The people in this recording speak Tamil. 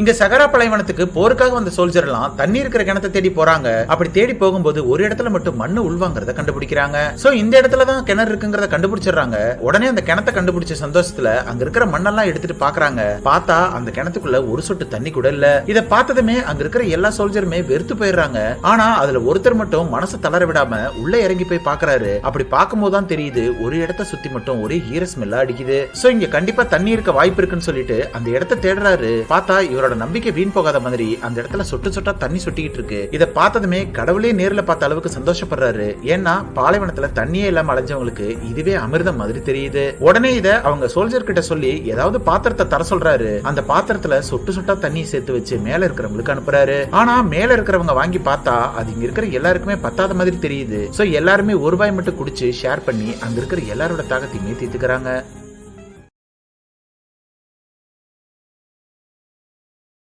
இங்க சகரா பலைவனத்துக்கு போருக்காக வந்த சோல்ஜர் எல்லாம் தண்ணி இருக்கிற கிணத்தை தேடி போறாங்க. அப்படி தேடி போகும்போது ஒரு இடத்துல மட்டும் மண்ணு உள்வாங்கிறத கண்டுபிடிக்கிறாங்க. சோ இந்த இடத்துல தான் கிணறு இருக்குங்கறத கண்டுபிடிச்சிடுறாங்க. உடனே அந்த கிணத்தை கண்டுபிடிச்ச சந்தோஷத்துல அங்க இருக்கிற மண்ணெல்லாம் எடுத்துட்டு பாக்குறாங்க. பார்த்தா அந்த கிணத்துக்குள்ள ஒரு சொட்டு தண்ணி கூட இல்ல. இத பார்த்ததுமே அங்க இருக்கிற எல்லா சோல்ஜருமே வெறுத்து போயிடுறாங்க. ஆனா அதுல ஒருத்தர் மட்டும் மனசை தளர விடாம உள்ள இறங்கி போய் பாக்குறாரு. அப்படி பார்க்கும்போது தான் தெரியுது ஒரு இடத்த சுத்தி மட்டும் ஒரே ஈர ஸ்மெல்லா அடிக்குது. சோ இங்க கண்டிப்பா தண்ணி இருக்க வாய்ப்பு இருக்குன்னு சொல்லிட்டு அந்த இடத்த தேடுறாரு. பார்த்தா அவரோட நம்பிக்கை வீண் போகாத மாதிரி அந்த இடத்துல சொட்டு சொட்டா தண்ணி சொட்டிக்கிட்டு இருக்கு. இத பார்த்ததுமே கடவுளே நேர்ல பார்த்த அளவுக்கு சந்தோஷப்படுறாரு. ஏன்னா பாலைவனத்துல தண்ணியே இல்லாம அலைஞ்சவங்களுக்கு இதுவே அமிர்தம் மாதிரி தெரியுது. உடனே இத அவங்க சோல்ஜர் கிட்ட சொல்லி ஏதாவது பாத்திரத்தை தர சொல்றாரு. அந்த பாத்திரத்துல சொட்டு சொட்டா தண்ணி சேர்த்து வச்சு மேல இருக்கிறவங்களுக்கு அனுப்புறாரு. ஆனா மேல இருக்கிறவங்க வாங்கி பார்த்தா அது இங்க இருக்கிற எல்லாருக்குமே பத்தாத மாதிரி தெரியுது. சோ எல்லாருமே ஒரு ரூபாய் மட்டும் குடிச்சு ஷேர் பண்ணி அங்க இருக்கிற எல்லாரோட தாகத்தையுமே தீர்த்துக்கிறாங்க